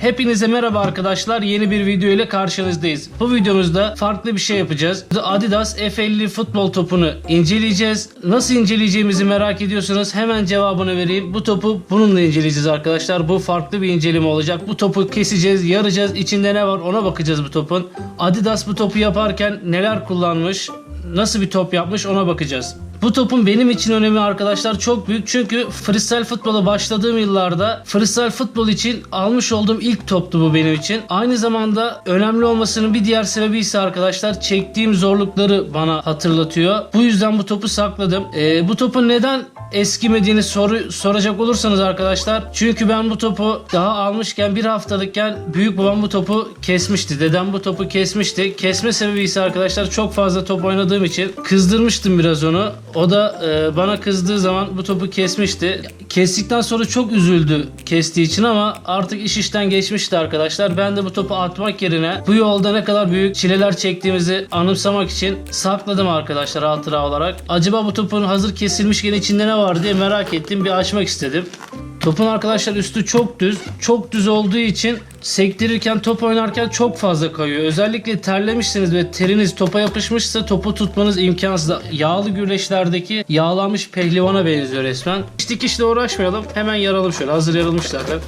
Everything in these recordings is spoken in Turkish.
Hepinize merhaba arkadaşlar. Yeni bir video ile karşınızdayız. Bu videomuzda farklı bir şey yapacağız. Adidas F50 futbol topunu inceleyeceğiz. Nasıl inceleyeceğimizi merak ediyorsanız hemen cevabını vereyim. Bu topu bununla inceleyeceğiz arkadaşlar. Bu farklı bir inceleme olacak. Bu topu keseceğiz, yaracağız. İçinde ne var ona bakacağız bu topun. Adidas bu topu yaparken neler kullanmış, nasıl bir top yapmış ona bakacağız. Bu topun benim için önemi arkadaşlar çok büyük. Çünkü freestyle futbola başladığım yıllarda freestyle futbol için almış olduğum ilk toptu bu benim için. Aynı zamanda önemli olmasının bir diğer sebebi ise arkadaşlar çektiğim zorlukları bana hatırlatıyor. Bu yüzden bu topu sakladım. Ee, bu topun neden eskimediğini soru, soracak olursanız arkadaşlar. Çünkü ben bu topu daha almışken bir haftalıkken büyük babam bu topu kesmişti. Dedem bu topu kesmişti. Kesme sebebi ise arkadaşlar çok fazla top oynadığım için kızdırmıştım biraz onu. O da e, bana kızdığı zaman bu topu kesmişti. Kestikten sonra çok üzüldü kestiği için ama artık iş işten geçmişti arkadaşlar. Ben de bu topu atmak yerine bu yolda ne kadar büyük çileler çektiğimizi anımsamak için sakladım arkadaşlar hatıra olarak. Acaba bu topun hazır kesilmişken içinde ne var diye merak ettim. Bir açmak istedim. Topun arkadaşlar üstü çok düz. Çok düz olduğu için sektirirken top oynarken çok fazla kayıyor. Özellikle terlemişsiniz ve teriniz topa yapışmışsa topu tutmanız imkansız. Yağlı güreşlerdeki yağlanmış pehlivana benziyor resmen. Hiç dikişle uğraşmayalım. Hemen yaralım şöyle. Hazır yarılmış zaten.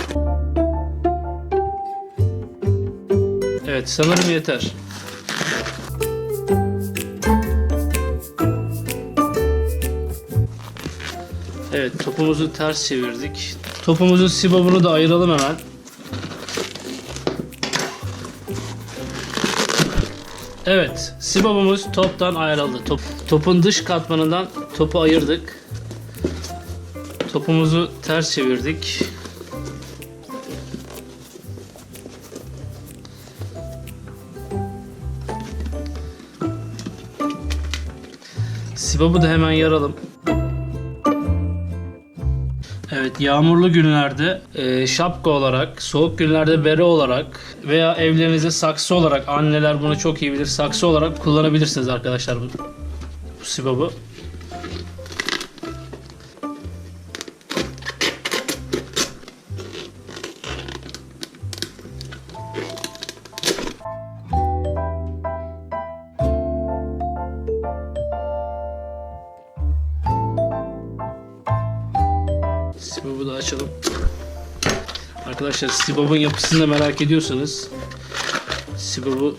Evet sanırım yeter. Evet topumuzu ters çevirdik. Topumuzun sibobunu da ayıralım hemen. Evet, sibobumuz toptan ayrıldı. Top, topun dış katmanından topu ayırdık. Topumuzu ters çevirdik. Sibobu da hemen yaralım. Evet yağmurlu günlerde e, şapka olarak, soğuk günlerde bere olarak veya evlerinizde saksı olarak anneler bunu çok iyi bilir. Saksı olarak kullanabilirsiniz arkadaşlar bu, bu sibobu. Sibobu da açalım. Arkadaşlar Sibob'un yapısını da merak ediyorsanız Sibob'u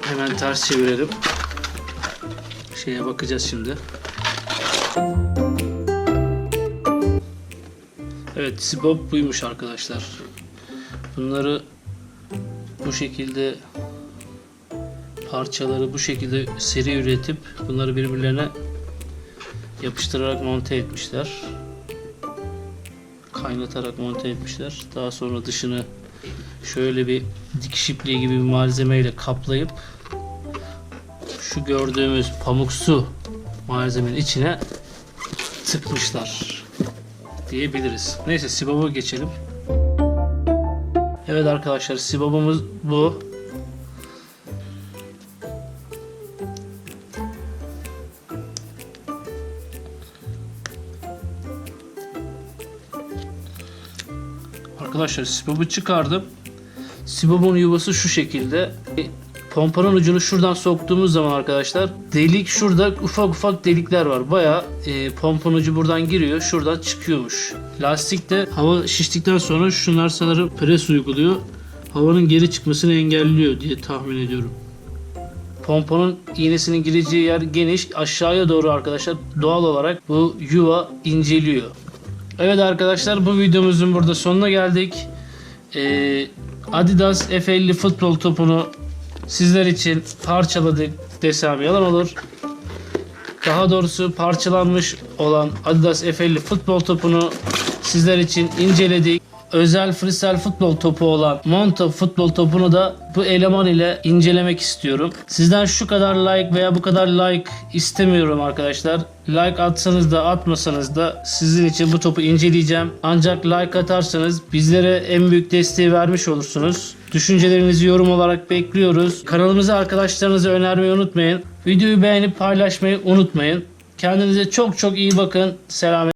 hemen ters çevirelim. Şeye bakacağız şimdi. Evet Sibob buymuş arkadaşlar. Bunları bu şekilde parçaları bu şekilde seri üretip bunları birbirlerine yapıştırarak monte etmişler kaynatarak monte etmişler. Daha sonra dışını şöyle bir dikiş ipliği gibi bir malzemeyle kaplayıp şu gördüğümüz pamuksu malzemenin içine tıkmışlar diyebiliriz. Neyse sibaba geçelim. Evet arkadaşlar sibabımız bu. Arkadaşlar sibobu çıkardım. Sibobun yuvası şu şekilde. Pompanın ucunu şuradan soktuğumuz zaman arkadaşlar delik şurada ufak ufak delikler var. Baya e, pompanın ucu buradan giriyor şuradan çıkıyormuş. Lastik de hava şiştikten sonra şunlar sanırım pres uyguluyor. Havanın geri çıkmasını engelliyor diye tahmin ediyorum. Pomponun iğnesinin gireceği yer geniş. Aşağıya doğru arkadaşlar doğal olarak bu yuva inceliyor. Evet arkadaşlar bu videomuzun burada sonuna geldik. Ee, Adidas F50 futbol topunu sizler için parçaladık desem yalan olur. Daha doğrusu parçalanmış olan Adidas F50 futbol topunu sizler için inceledik. Özel freestyle futbol topu olan Monto futbol topunu da bu eleman ile incelemek istiyorum. Sizden şu kadar like veya bu kadar like istemiyorum arkadaşlar. Like atsanız da atmasanız da sizin için bu topu inceleyeceğim. Ancak like atarsanız bizlere en büyük desteği vermiş olursunuz. Düşüncelerinizi yorum olarak bekliyoruz. Kanalımızı arkadaşlarınıza önermeyi unutmayın. Videoyu beğenip paylaşmayı unutmayın. Kendinize çok çok iyi bakın. Selamet.